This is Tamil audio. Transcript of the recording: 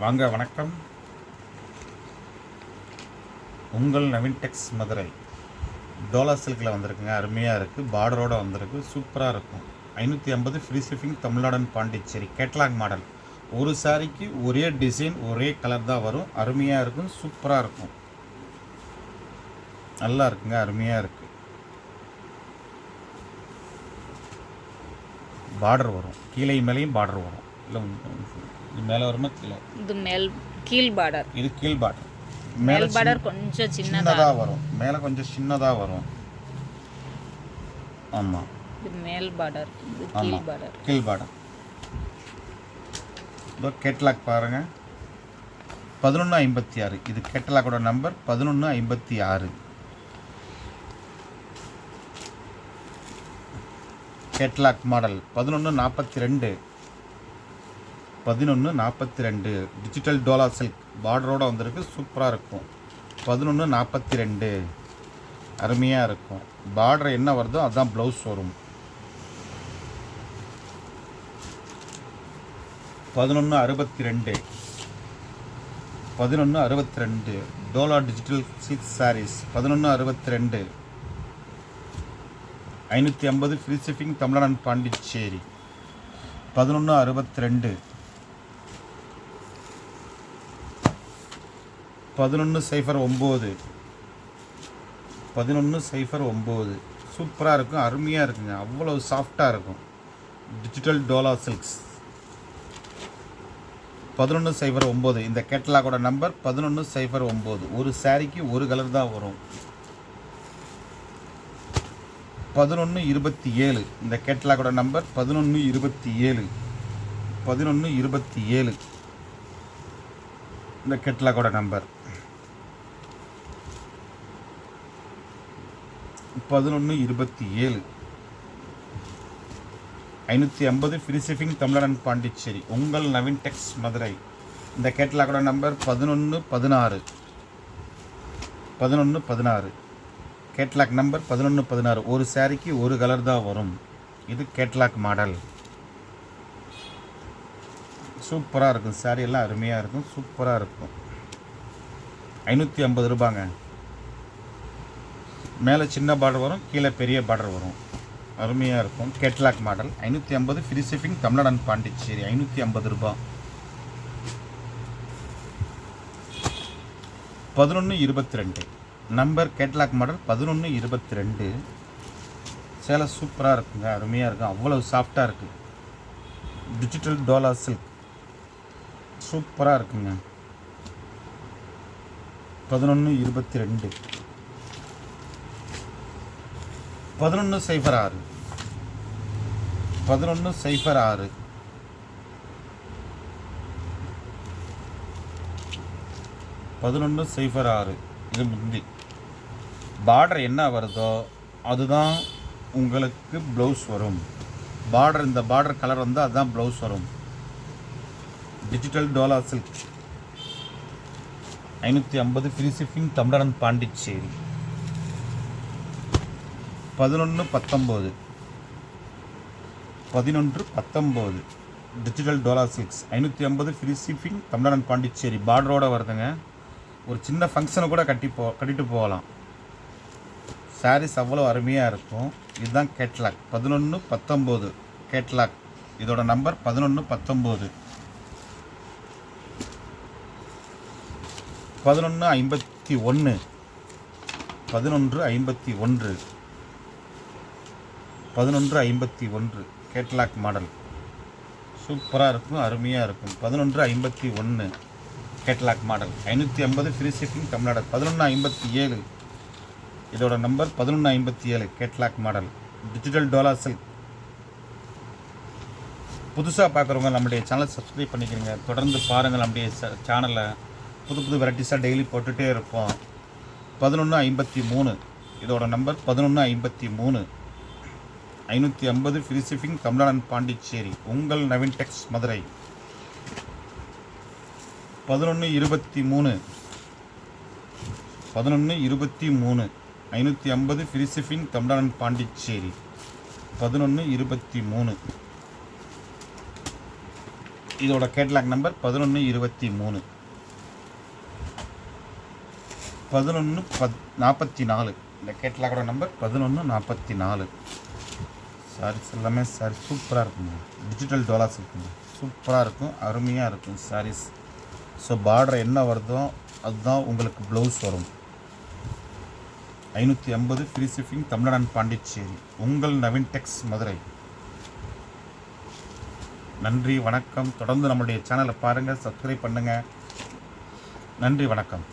வாங்க வணக்கம். உங்கள் நவீன் டெக்ஸ் மதுரை. டோலா சில்கில் வந்திருக்குங்க அருமையாக இருக்குது பார்டரோடு வந்திருக்கு சூப்பராக இருக்கும். ஐநூற்றி ஐம்பது ஃப்ரீ ஷிப்பிங் தமிழ்நாடன் பாண்டிச்சேரி. கேட்லாக் மாடல் ஒரு சாரிக்கு ஒரே டிசைன் ஒரே கலர் தான் வரும். அருமையாக இருக்கும் சூப்பராக இருக்கும். நல்லா இருக்குங்க அருமையாக இருக்குது பார்டர் வரும். கீழே மேலேயும் பார்டர் வரும். இல்லை இது மேலே வருமா? கீழே இது மேல் கீழ் பார்டர் இது கீழ் பார்டர் மேல் பார்டர் கொஞ்சம் சின்னதா சின்னதாக வரும். மேலே கொஞ்சம் சின்னதாக வரும். ஆமாம் இது மேல் பார்டர் இது கீழ் பார்டர் கீழ் பார்டர் இதோ கேட்லாக் பாருங்கள் பதினொன்று ஐம்பத்தி ஆறு. இது கேட்லாக்கோட நம்பர் பதினொன்று ஐம்பத்தி ஆறு. கேட்லாக் மாடல் பதினொன்று நாற்பத்தி ரெண்டு. பதினொன்று நாற்பத்தி ரெண்டு டிஜிட்டல் டோலா சில்க் பார்டரோடு வந்திருக்கு. சூப்பராக இருக்கும். பதினொன்று நாற்பத்தி ரெண்டு அருமையாக இருக்கும். பார்டர் என்ன வருதோ அதுதான் ப்ளவுஸ் வரும் பதினொன்று அறுபத்தி ரெண்டு பதினொன்று அறுபத்தி ரெண்டு டோலா டிஜிட்டல் சில்க் சாரீஸ் பதினொன்று அறுபத்தி ரெண்டு ஐநூற்றி ஐம்பது ஃப்ரீ ஷிப்பிங் தமிழ்நாடு பாண்டிச்சேரி. பதினொன்று அறுபத்தி ரெண்டு பதினொன்று சைஃபர் ஒம்பது. பதினொன்று சைஃபர் ஒம்பது. சூப்பராக இருக்கும் அருமையாக இருக்குங்க. அவ்வளோ சாஃப்டாக இருக்கும். டிஜிட்டல் டோலா சில்க்ஸ் பதினொன்று சைஃபர் ஒம்பது. இந்த கேட்டலாகோட நம்பர் பதினொன்று சைஃபர் ஒம்பது. ஒரு சாரிக்கு ஒரு கலர் தான் வரும். பதினொன்று இருபத்தி ஏழு. இந்த கேட்டலாகோட நம்பர் பதினொன்று இருபத்தி ஏழு. பதினொன்று இருபத்தி ஏழு. இந்த கேட்டலாகோட நம்பர் பதினொன்று இருபத்தி ஏழு. ஐநூற்றி ஐம்பது ஃப்ரீ தமிழன் பாண்டிச்சேரி. உங்கள் நவீன் டெக்ஸ் மதுரை. இந்த கேட்டலாகோட நம்பர் பதினொன்று பதினாறு. பதினொன்று பதினாறு. கேட்லாக் நம்பர் பதினொன்று பதினாறு. ஒரு சாரிக்கு ஒரு கலர் தான் வரும். இது கேட்லாக் மாடல். சூப்பராக இருக்கும். சாரி எல்லாம் அருமையாக இருக்கும். சூப்பராக இருக்கும். ஐநூற்றி ஐம்பது ரூபாங்க. மேலே சின்ன பார்டர் வரும் கீழே பெரிய பார்டர் வரும். அருமையாக இருக்கும். கேட்லாக் மாடல் ஐநூற்றி ஐம்பது free shipping Tamil Nadu and Pondicherry ஐநூற்றி ஐம்பது ரூபா பதினொன்று இருபத்தி ரெண்டு. நம்பர் கேட்லாக் மாடல் பதினொன்று இருபத்தி ரெண்டு. சேலை சூப்பராக இருக்குங்க அருமையாக இருக்கும் அவ்வளோ சாஃப்டாக இருக்குது டிஜிட்டல் டோலா சில்க் சூப்பராக இருக்குங்க. பதினொன்று இருபத்தி ரெண்டு. பதினொன்று சைஃபர் ஆறு. பதினொன்று சைஃபர் ஆறு. பதினொன்று சைஃபர் ஆறு. இது முந்தி. பார்டர் என்ன வருதோ அதுதான் உங்களுக்கு ப்ளவுஸ் வரும். பார்டர் இந்த பார்டர் கலர் வந்து அதுதான் ப்ளவுஸ் வரும். டிஜிட்டல் டோலா சில்க் ஐநூற்றி ஐம்பது ஃப்ரீ ஷிப்பிங் தமிழன் பாண்டிச்சேரி. பதினொன்று பத்தொம்போது. பதினொன்று பத்தொம்போது. டிஜிட்டல் டோலா சிக்ஸ் ஐநூற்றி ஐம்பது ஃப்ரீ ஷிப்பிங் தமிழ்நாடு பாண்டிச்சேரி. பார்டரோடு வருதுங்க. ஒரு சின்ன ஃபங்க்ஷனை கூட கட்டி போ கட்டிட்டு போகலாம். சாரீஸ் அவ்வளோ அருமையாக இருக்கும். இதுதான் கேட்லாக் பதினொன்று பத்தொம்போது. கேட்லாக் இதோட நம்பர் பதினொன்று பத்தொம்போது. பதினொன்று ஐம்பத்தி ஒன்று பதினொன்று ஐம்பத்தி ஒன்று. பதினொன்று ஐம்பத்தி ஒன்று கேட்லாக் மாடல் சூப்பராக இருக்கும் அருமையாக இருக்கும். பதினொன்று ஐம்பத்தி ஒன்று கேட்லாக் மாடல் ஐநூற்றி ஐம்பது ஃப்ரீ ஷிப்பிங் தமிழ்நாடு. பதினொன்று ஐம்பத்தி ஏழு இதோட நம்பர் பதினொன்று ஐம்பத்தி ஏழு catalog model digital Dola silk புதுசாக பார்க்குறவங்க நம்முடைய சேனலை சப்ஸ்கிரைப் பண்ணிக்கிறீங்க. தொடர்ந்து பாருங்கள் நம்முடைய சேனலை புது புது வெரைட்டிஸாக டெய்லி போட்டுகிட்டே இருப்போம். பதினொன்று ஐம்பத்தி மூணு இதோட நம்பர் பதினொன்று ஐம்பத்தி மூணு ஐநூற்றி ஐம்பது ஃப்ரீ ஷிப்பிங் பாண்டிச்சேரி. உங்கள் நவீன் டெக்ஸ் மதுரை. பதினொன்று இருபத்தி மூணு. பதினொன்று இருபத்தி மூணு. ஐநூற்றி ஐம்பது ஃப்ரீ ஷிப்பிங் பாண்டிச்சேரி. பதினொன்று இருபத்தி மூணு. இதோட கேட்லாக் நம்பர் பதினொன்று இருபத்தி மூணு. பதினொன்று பத் நாற்பத்தி நாலு. இந்த கேட்லாகோட நம்பர் பதினொன்று நாற்பத்தி நாலு. சாரீஸ் எல்லாமே சாரி சூப்பராக இருக்குங்க. டிஜிட்டல் டோலாஸ் இருக்குங்க. சூப்பராக இருக்கும் அருமையாக இருக்கும் சாரீஸ் ஸோ பார்டர் என்ன வருதோ அதுதான் உங்களுக்கு ப்ளவுஸ் வரும். ஐநூற்றி ஐம்பது ஃப்ரீ ஷிப்பிங் தமிழ்நாடு பாண்டிச்சேரி. உங்கள் நவீன் டெக்ஸ் மதுரை. நன்றி வணக்கம். தொடர்ந்து நம்மளுடைய சேனலை பாருங்கள் சப்ஸ்கிரைப் பண்ணுங்கள் நன்றி வணக்கம்.